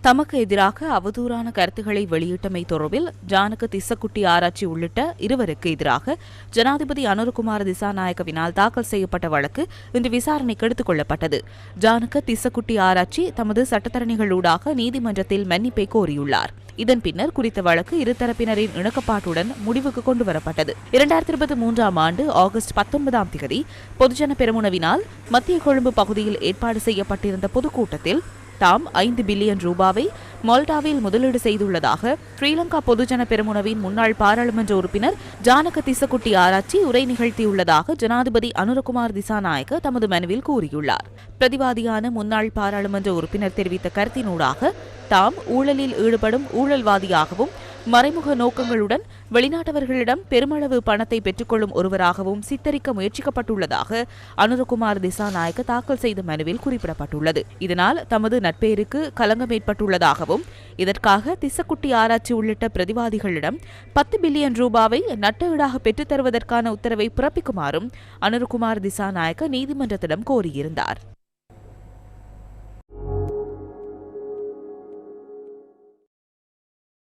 தமக்கு எதிராக அவதூறான கருத்துக்களை வெளியிட்டமை தொடர்பில் ஜானக திசக்குட்டி ஆராய்ச்சி உள்ளிட்ட இருவருக்கு எதிராக ஜனாதிபதி அனுரகுமார திசாநாயக்கவினால் தாக்கல் செய்யப்பட்ட வழக்கு இன்று விசாரணைக்கு எடுத்துக் கொள்ளப்பட்டது. ஜானக திசக்குட்டி ஆராய்ச்சி தமது சட்டத்தரணிகளூடாக நீதிமன்றத்தில் மன்னிப்பை கோரியுள்ளார். இதன் பின்னர் குறித்த வழக்கு இருதரப்பினரின் இணக்கப்பாட்டுடன் முடிவுக்கு கொண்டுவரப்பட்டது. இரண்டாயிரத்தி இருபத்தி மூன்றாம் ஆண்டு ஆகஸ்ட் பத்தொன்பதாம் தேதி பொதுஜன பெருமுனவினால் மத்திய கொழும்பு பகுதியில் ஏற்பாடு செய்யப்பட்டிருந்த பொதுக்கூட்டத்தில் தாம் ஐந்து பில்லியன் ரூபாவை மொல்டாவில் முதலீடு செய்துள்ளதாக ஸ்ரீலங்கா பொதுஜன பெருமுனவின் முன்னாள் பாராளுமன்ற உறுப்பினர் ஜானக திசகுட்டி ஆராய்ச்சி உரை நிகழ்த்தியுள்ளதாக ஜனாதிபதி அனுரகுமார் திசாநாயக்க தமது மனுவில் கூறியுள்ளார். பிரதிவாதியான முன்னாள் பாராளுமன்ற உறுப்பினர் தெரிவித்த கருத்தினூடாக தாம் ஊழலில் ஈடுபடும் ஊழல்வாதியாகவும் மறைமுக நோக்கங்களுடன் வெளிநாட்டவர்களிடம் பெருமளவு பணத்தை பெற்றுக்கொள்ளும் ஒருவராகவும் சித்தரிக்க முயற்சிக்கப்பட்டுள்ளதாக அனுரகுமார் திசாநாயக்க தாக்கல் செய்த மனுவில் குறிப்பிடப்பட்டுள்ளது. இதனால் தமது நட்பேருக்கு களங்கம் ஏற்பட்டுள்ளதாகவும் இதற்காக திசக்குட்டி ஆராய்ச்சி உள்ளிட்ட பிரதிவாதிகளிடம் பத்து பில்லியன் ரூபாவை நட்டவீடாக பெற்றுத் தருவதற்கான உத்தரவை பிறப்பிக்குமாறும் அனுரகுமார் திசாநாயக்க நீதிமன்றத்திடம் கோரியிருந்தார்.